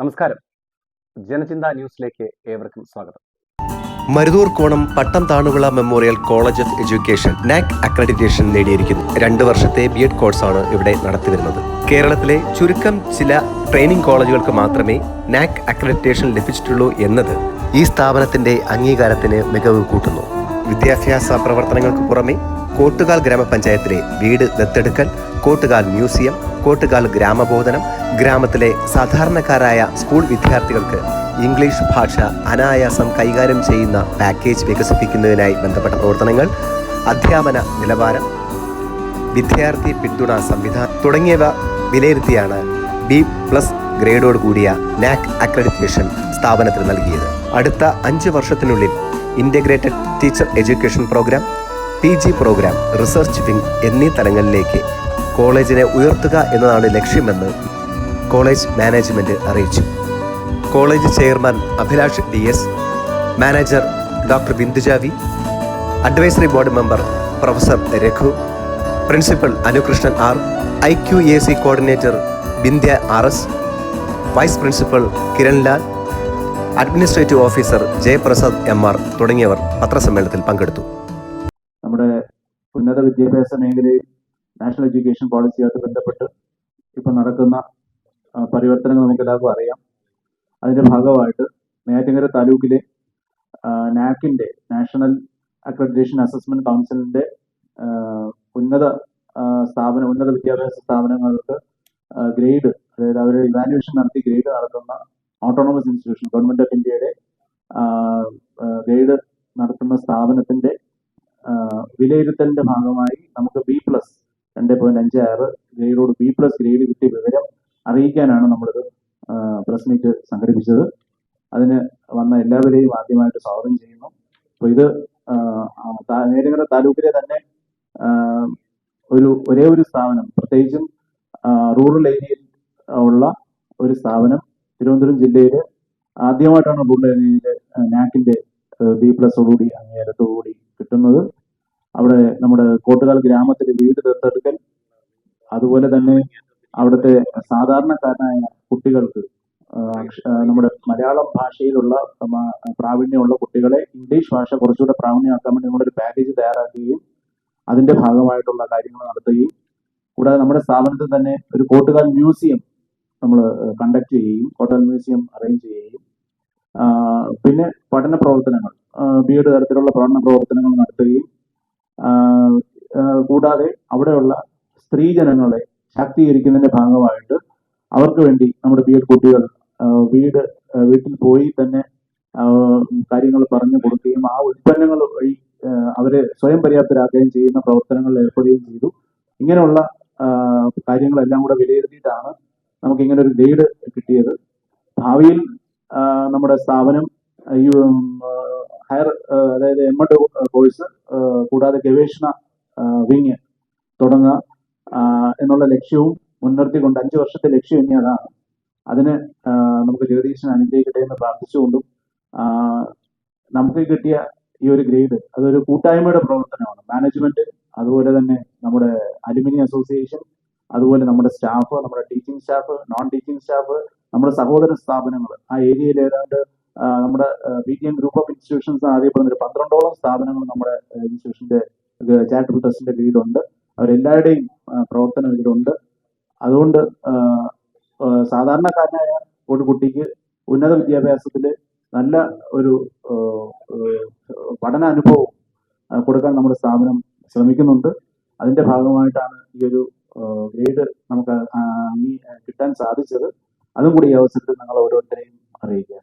നമസ്കാരം. ജനചിന്ത ന്യൂസിലേക്ക് ഏവർക്കും സ്വാഗതം. Maruthur Konam Pattom Thanuvila memorial college of education NAAC accreditation നേടിയിരിക്കുന്നു. രണ്ട് വർഷത്തെ ബി എഡ് കോഴ്സാണ് ഇവിടെ നടത്തിവരുന്നത്. കേരളത്തിലെ ചുരുക്കം ചില ട്രെയിനിങ് കോളേജുകൾക്ക് മാത്രമേ നാക് അക്രഡിറ്റേഷൻ ലഭിച്ചിട്ടുള്ളൂ എന്നത് ഈ സ്ഥാപനത്തിന്റെ അംഗീകാരത്തിന് മികവ് കൂട്ടുന്നു. വിദ്യാഭ്യാസ പ്രവർത്തനങ്ങൾക്ക് പുറമെ കോട്ടുകാൽ ഗ്രാമപഞ്ചായത്തിലെ വീട് ദത്തെടുക്കൽ കോട്ടുകാൽ മ്യൂസിയം കോട്ടുകാൽ ഗ്രാമബോധനം ഗ്രാമത്തിലെ സാധാരണക്കാരായ സ്കൂൾ വിദ്യാർത്ഥികൾക്ക് ഇംഗ്ലീഷ് ഭാഷ അനായാസം കൈകാര്യം ചെയ്യുന്ന പാക്കേജ് വികസിപ്പിക്കുന്നതിനായി ബന്ധപ്പെട്ട പ്രവർത്തനങ്ങൾ അധ്യാപന നിലവാരം വിദ്യാർത്ഥി പിന്തുണ സംവിധാനം തുടങ്ങിയവ വിലയിരുത്തിയാണ് ബി പ്ലസ് ഗ്രേഡോട് കൂടിയ നാക് അക്രഡിറ്റേഷൻ സ്ഥാപനത്തിന് നൽകിയത്. അടുത്ത അഞ്ച് വർഷത്തിനുള്ളിൽ integrated teacher education programme P G programme research wing എന്നീ തലങ്ങളിലേക്ക് കോളേജിനെ ഉയർത്തുക എന്നതാണ് ലക്ഷ്യമെന്ന് കോളേജ് മാനേജ്മെന്റ് അറിയിച്ചു. College chairman Abhilash D S manager doctor Bindujavi advisory board member professor Raghu principal Anukrishnan R I Q A C coordinator Bindya R S vice principal Kiranlal administrative officer Jayaprasad M R തുടങ്ങിയവർ പത്രസമ്മേളനത്തിൽ പങ്കെടുത്തു. നമ്മുടെ ഉന്നത വിദ്യാഭ്യാസ മേഖലയിൽ national education പോളിസിയായിട്ട് ബന്ധപ്പെട്ട് ഇപ്പം നടക്കുന്ന പരിവർത്തനങ്ങൾ നമുക്ക് എല്ലാവർക്കും അറിയാം. അതിന്റെ ഭാഗമായിട്ട് നെയ്യാറ്റിങ്കര താലൂക്കിലെ നാക്കിന്റെ നാഷണൽ അക്രഡിറ്റേഷൻ അസസ്മെന്റ് കൗൺസിലിന്റെ ഉന്നത സ്ഥാപനം ഉന്നത വിദ്യാഭ്യാസ സ്ഥാപനങ്ങൾക്ക് ഗ്രേഡ് അതായത് അവർ ഇവാലുവേഷൻ നടത്തി ഗ്രേഡ് നടത്തുന്ന ഓട്ടോണമസ് ഇൻസ്റ്റിറ്റ്യൂഷൻ ഗവൺമെന്റ് ഓഫ് ഇന്ത്യയുടെ ഗ്രേഡ് നടത്തുന്ന സ്ഥാപനത്തിന്റെ വിലയിരുത്തലിന്റെ ഭാഗമായി നമുക്ക് ബി പ്ലസ് രണ്ട് പോയിന്റ് അഞ്ച് ആറ് ഗ്രേഡോട് ബി പ്ലസ് ഗ്രേഡ് കിട്ടിയ വിവരം അറിയിക്കാനാണ് നമ്മളിത് പ്രസ് മീറ്റ് സംഘടിപ്പിച്ചത്. അതിന് വന്ന എല്ലാവരെയും ആദ്യമായിട്ട് സ്വാഗതം ചെയ്യുന്നു. അപ്പോൾ ഇത് നേരിങ്ങര താലൂക്കിലെ തന്നെ ഒരു ഒരേ ഒരു സ്ഥാപനം പ്രത്യേകിച്ചും റൂറൽ ഏരിയയിൽ ഉള്ള ഒരു സ്ഥാപനം തിരുവനന്തപുരം ജില്ലയിൽ ആദ്യമായിട്ടാണ് റൂറൽ ഏരിയയിൽ നാക്കിന്റെ ബി പ്ലസോടുകൂടി അംഗീകാരത്തോടുകൂടി കിട്ടുന്നത്. അവിടെ നമ്മുടെ കോട്ടുകാൽ ഗ്രാമത്തിലെ വീട് ദത്തെടുക്കൽ അതുപോലെ തന്നെ അവിടുത്തെ സാധാരണക്കാരനായ കുട്ടികൾക്ക് നമ്മുടെ മലയാളം ഭാഷയിലുള്ള പ്രാവീണ്യമുള്ള കുട്ടികളെ ഇംഗ്ലീഷ് ഭാഷ കുറച്ചുകൂടെ പ്രാവീണ്യമാക്കാൻ വേണ്ടി നമ്മളൊരു പാക്കേജ് തയ്യാറാക്കുകയും അതിന്റെ ഭാഗമായിട്ടുള്ള കാര്യങ്ങൾ നടത്തുകയും കൂടാതെ നമ്മുടെ സ്ഥാപനത്തിൽ തന്നെ ഒരു കോട്ടുകാൽ മ്യൂസിയം നമ്മൾ കണ്ടക്ട് ചെയ്യുകയും കോട്ടുകാൽ മ്യൂസിയം അറേഞ്ച് ചെയ്യുകയും പിന്നെ പഠന പ്രവർത്തനങ്ങൾ ബി എഡ് തരത്തിലുള്ള പഠന പ്രവർത്തനങ്ങൾ നടത്തുകയും കൂടാതെ അവിടെയുള്ള സ്ത്രീജനങ്ങളെ ശാക്തീകരിക്കുന്നതിന്റെ ഭാഗമായിട്ട് അവർക്ക് വേണ്ടി നമ്മുടെ ബി എഡ് കുട്ടികൾ വീട് വീട്ടിൽ പോയി തന്നെ കാര്യങ്ങൾ പറഞ്ഞു കൊടുക്കുകയും ആ ഉൽപ്പന്നങ്ങൾ വഴി അവരെ സ്വയം പര്യാപ്തരാക്കുകയും ചെയ്യുന്ന പ്രവർത്തനങ്ങളിൽ ഏർപ്പെടുകയും ചെയ്തു. ഇങ്ങനെയുള്ള കാര്യങ്ങളെല്ലാം കൂടെ വിലയിരുത്തിയിട്ടാണ് നമുക്ക് ഇങ്ങനെ ഒരു ലീഡ് കിട്ടിയത്. ഭാവിയിൽ നമ്മുടെ സ്ഥാപനം ഹയർ അതായത് എം എഡ് കോഴ്സ് കൂടാതെ ഗവേഷണ വിങ് തുടങ്ങുക എന്നുള്ള ലക്ഷ്യവും മുൻനിർത്തിക്കൊണ്ട് അഞ്ച് വർഷത്തെ ലക്ഷ്യം ഇനി അതാണ്. അതിന് നമുക്ക് ജഗദീശൻ അനുഗ്രഹിക്കട്ടെ എന്ന് പ്രാർത്ഥിച്ചുകൊണ്ടും നമുക്ക് കിട്ടിയ ഈ ഒരു ഗ്രേഡ് അതൊരു കൂട്ടായ്മയുടെ പ്രവർത്തനമാണ്. മാനേജ്മെന്റ് അതുപോലെ തന്നെ നമ്മുടെ അലുമിനി അസോസിയേഷൻ അതുപോലെ നമ്മുടെ സ്റ്റാഫ് നമ്മുടെ teaching staff non teaching staff നമ്മുടെ സഹോദര സ്ഥാപനങ്ങൾ. ആ ഏരിയയിൽ ഏതാണ്ട് നമ്മുടെ B T M group of institutions അറിയപ്പെടുന്ന ഒരു പന്ത്രണ്ടോളം സ്ഥാപനങ്ങൾ നമ്മുടെ ഇൻസ്റ്റിറ്റ്യൂഷന്റെ ചാരിറ്റബിൾ ട്രസ്റ്റിന്റെ കീഴിലുണ്ട്. അവരെല്ലാവരുടെയും പ്രവർത്തനം ഇതിലുണ്ട് അതുകൊണ്ട് സാധാരണക്കാരനായ ഒരു കുട്ടിക്ക് ഉന്നത വിദ്യാഭ്യാസത്തിൽ നല്ല ഒരു പഠന അനുഭവം കൊടുക്കാൻ നമ്മുടെ സ്ഥാപനം ശ്രമിക്കുന്നുണ്ട്. അതിന്റെ ഭാഗമായിട്ടാണ് ഈ ഒരു ഗ്രേഡ് നമുക്ക് കിട്ടാൻ സാധിച്ചത്. അതും കൂടി ഈ അവസരത്തിൽ നിങ്ങൾ ഓരോരുത്തരെയും അറിയിക്കുക